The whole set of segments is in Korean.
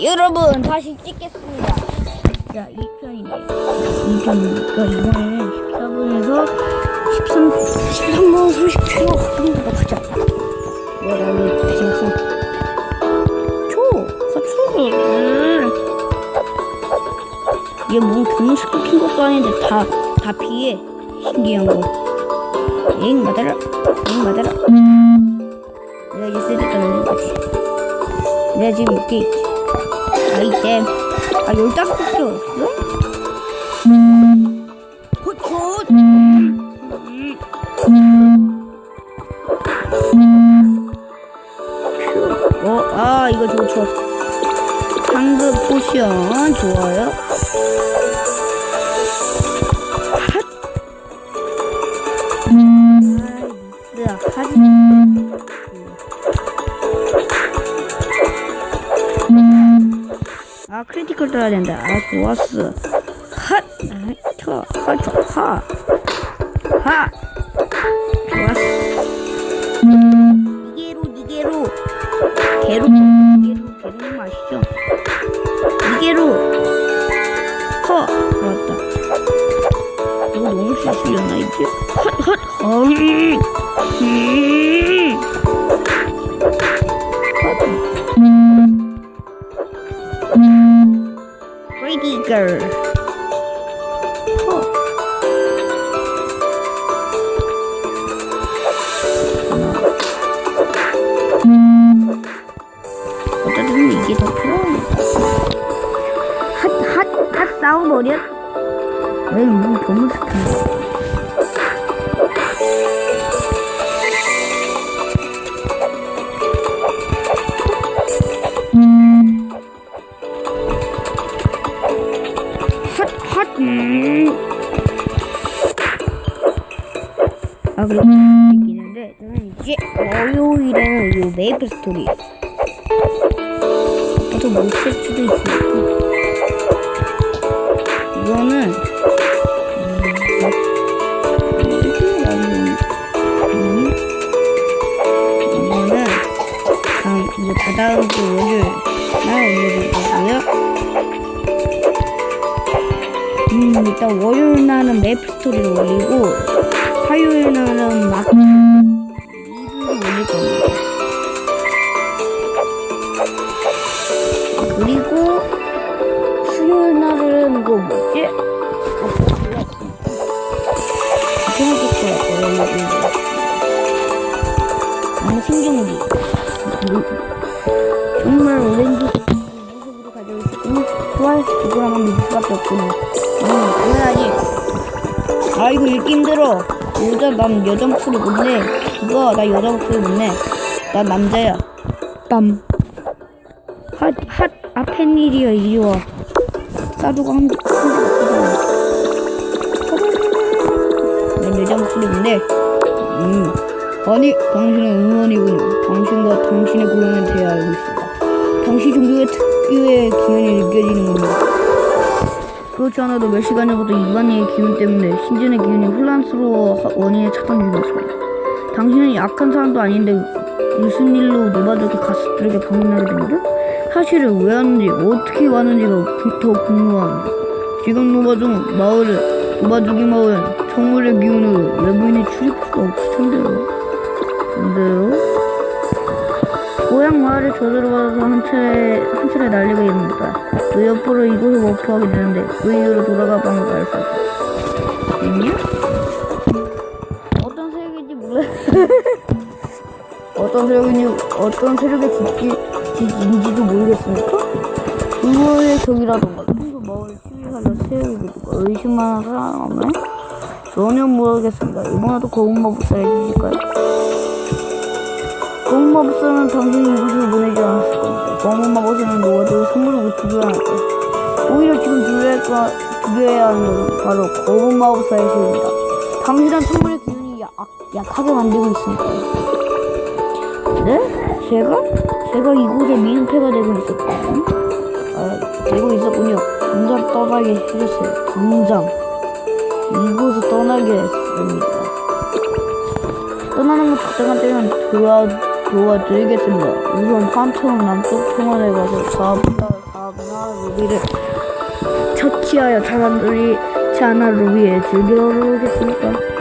여러분 다시 찍겠습니다. 자, 2편이네요. 2편이니까 이번에는 14분에서 13, 13분 30초 정도 가자. 뭐라고 갔어? 초! 가초를 얘뭔 동시에 킨 것도 아닌데 다, 다 피해. 신기한 거. 엥, 맞아라. 엥, 맞아라. 내가 이제 세대가 날린 거지. 내가 지금 이렇게 있지. 아이템 아 크리티컬 떠야 된다 아 좋았어 핫쳐 하죠 하하 좋았어 니게로 니게 girl. 허. 어쨌든 이게 더 필요합니다. 핫, 핫, 핫 싸워버려? 에이, 뭐, 너무 스킨. 핫, 아, 그리고 있는데, 저는 이제 월요일에는 이 메이플 스토리. 또 못쓸 수도 있으니까. 이거는, 음, 이거는, 이거는, 다음, 이거 다다음 주 월요일 날 올려줄 거고요. 음, 일단 월요일 날은 메이플 스토리를 올리고, 화요일 날은 막, 리뷰를 올릴 겁니다. 그리고, 수요일 날은 이거 뭐지? 나는 생존기. 정말 오렌지 모습으로 가지고 있었군요. 좋아요. 이거라면 믿을 수밖에 없군요. 음, 당연하지. 아, 이거 읽기 힘들어. 여자, 난 여자 목소리 못 내. 그거, 나 여자 목소리 못 내. 난 남자야. 빰. 핫, 핫, 아, 팬일이야, 이리 와. 싸두가 한, 난 여자 목소리 못 내. 음. 아니, 당신은 응원이군요. 당신과 당신의 고향에 대해 알고 있습니다. 당시 종교의 특유의 기운이 느껴지는군요. 그렇지 않아도 몇 시간 전부터 이반이의 기운 때문에 신진의 기운이 혼란스러워 하- 원인을 찾던 중이었습니다. 당신은 약한 사람도 아닌데 무슨 일로 노바족의 가족들에게 방문하게 된 거죠? 사실은 왜 왔는지 어떻게 왔는지가 구- 더 궁금합니다. 지금 노바족은 마을은 노바족이 마을은 정물의 기운으로 외부인이 출입할 수가 없을 텐데요. 근데요? 고향 마을을 저주를 받아서 한 차례, 한 차례 난리가 있습니다. 그 옆으로 이곳을 목포하게 되는데 그 이후로 돌아가 방을 알수 없죠. 됐냐? 어떤 세력인지 몰라. 어떤 세력인지, 어떤 세력의 지지, 지지인지도 모르겠습니까? 의무의 적이라던가 평소 마을을 시위하려 세력이든가 의심만한 사람 없나요? 전혀 모르겠습니다. 이번에도 고운 마법사 해주실까요? 검은 마법사는 당신이 이곳을 보내지 않았을 겁니다. 검은 마법사는 노아들 선물을 못 주지 않을 거예요. 오히려 지금 두려야, 두려야 하는 것은 바로 검은 마법사의 세입니다. 당신은 선물의 기운이 약, 약하게 만들고 있으니까요. 네? 제가? 제가 이곳에 민폐가 되고 있었거든요. 아, 되고 있었군요. 당장 떠나게 해주세요. 당장. 이곳을 떠나게 했습니다. 떠나는 것 적당한 때는 도와, 도와드리겠습니다. 우선 한통 남쪽 통원에 가서 사업가 감사한 루비를 처치하여 사람들이 자나 루비에 즐겨 오겠습니까?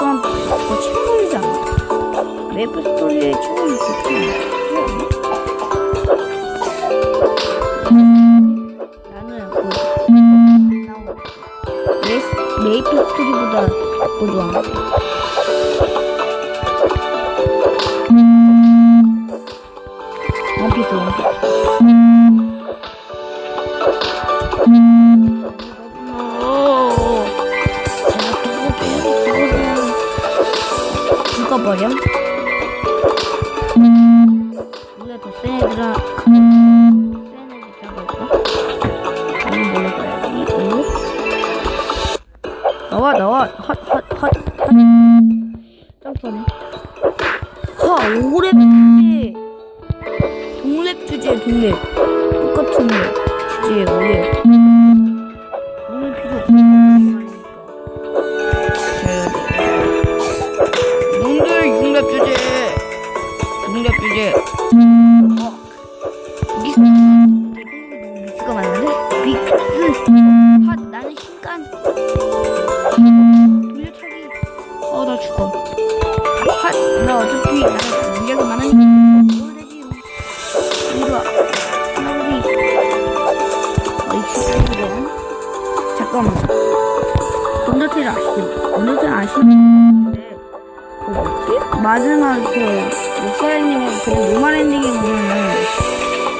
먹었으면 더 친구이지 않나? 메이플 스토리의 친구는 좋지 나는 그, 메, 메이플 스토리보다 더 좋아하는데. 원피스, 원피스. 죽어버려? 우리가 더 센 애들아 센 애들 잡아올까? 아니 몰라봐야지 오? 나와 나와 헛 헛 헛 헛 점프하네 하 오랩 주제 동랩 주제 동랩 똑같은 주제에 오랩 핫나 어차피 나는 능력이 많으니까 뭘 되지 이리 와 나우리 어 잠깐만 언더테일 아시죠? 언더테일 아시는데 그 뭐지? 마지막 그 목사 엔딩에 그 노말 엔딩에 보면은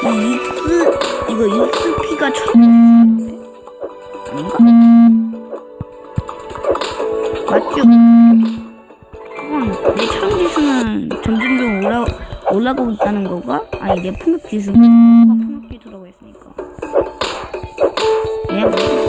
이 익스 이거 익스피가 처음 아닌가? 맞죠? 그건 내 체력 지수는 점점점 올라 올라가고 있다는 거가? 아니 내 풍력 지수 풍력 지수라고 했으니까. 예?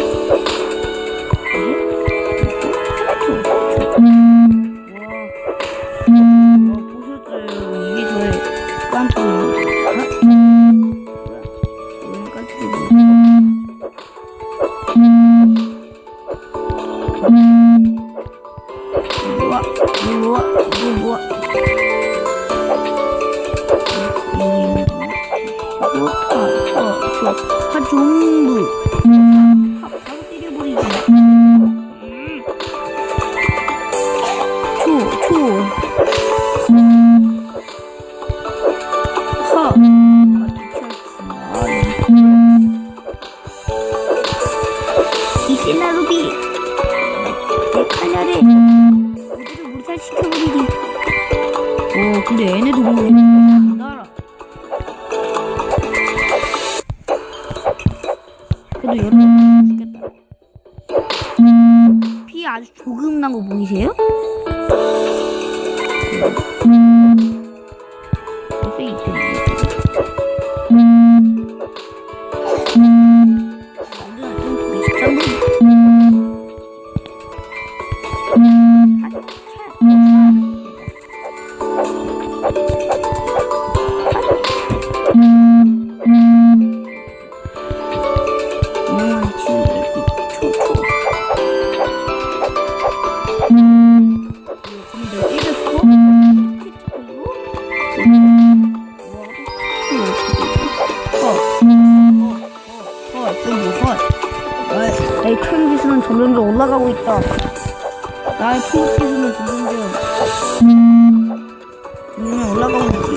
그래도 여러분 죽겠다. 피 아주 조금 난 거 보이세요? 벌써 이때네 완전 점점점 올라가고 있다. 나의 큰 기술은 점점점 점점 올라가고 있지.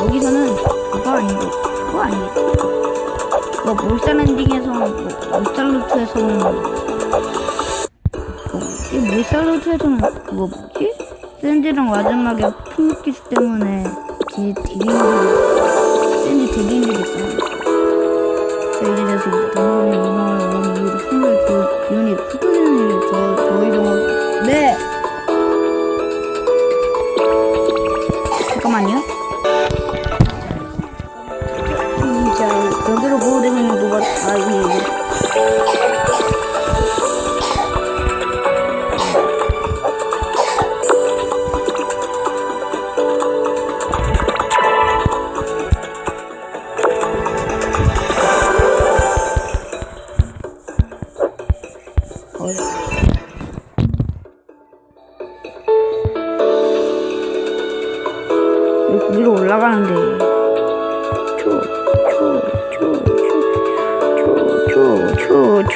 여기서는 그거 아니고 그거 아니겠지. 뭐 몰살 엔딩에서는 뭐, 몰살 루트에서는 그 뭐지? 몰살 루트에서는 그거 뭐지? 샌디랑 마지막에 풍기스 때문에 되게 되게 힘들어. 샌디 되게 힘들겠어. 자 이제 이마을 어머니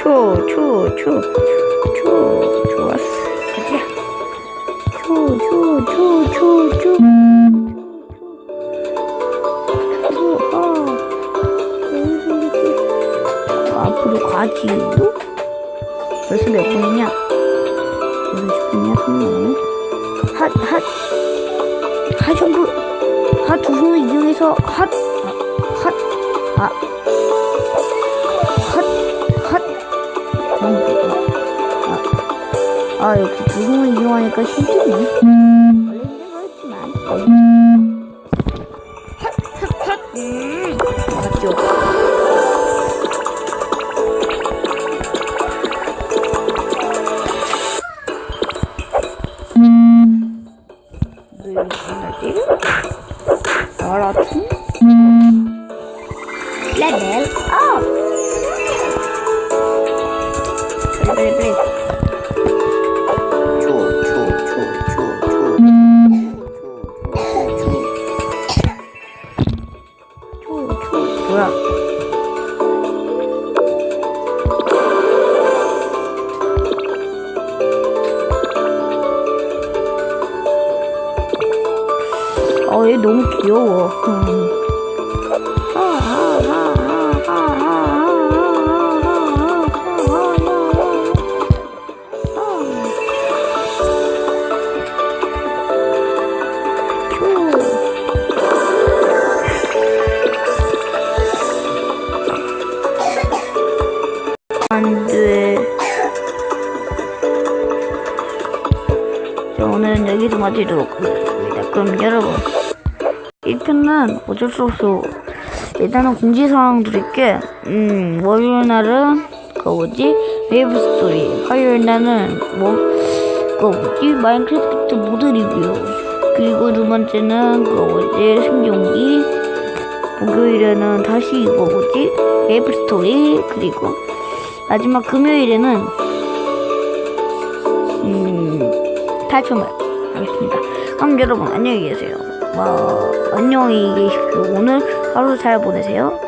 초, 초, 초, 초, 좋았어. 가자. 초, 초, 초, 초, 초. 앞으로 가지. 벌써 몇 분이냐? 50분이야, 3분. 핫, 핫. 핫, 점프. 핫, 두 손을 이용해서 핫, 핫, 아. 아, 아 역시 두 손을 이용하니까 힘드네. 원래 힘든 거였지만, 음, 맞죠? 왜? 알았지? 레벨 업! 빨리 빨리 어, 얘 너무 귀여워. 안 돼. 자, 오늘은 여기서 마치도록 하겠습니다. 그럼 여러분. 1편은 어쩔 수 없어. 일단은 공지사항 드릴게. 음, 월요일 날은, 그 뭐지? 웨이브 스토리. 화요일 날은, 뭐, 그 뭐지? 마인크래프트 모드 리뷰. 그리고 두 번째는, 그 뭐지? 생존기. 목요일에는 다시 이거 뭐지? 웨이브 스토리. 그리고, 마지막 금요일에는, 음, 탈춤을 하겠습니다. 그럼 여러분, 안녕히 계세요. 뭐, 안녕히 계십시오. 오늘 하루 잘 보내세요.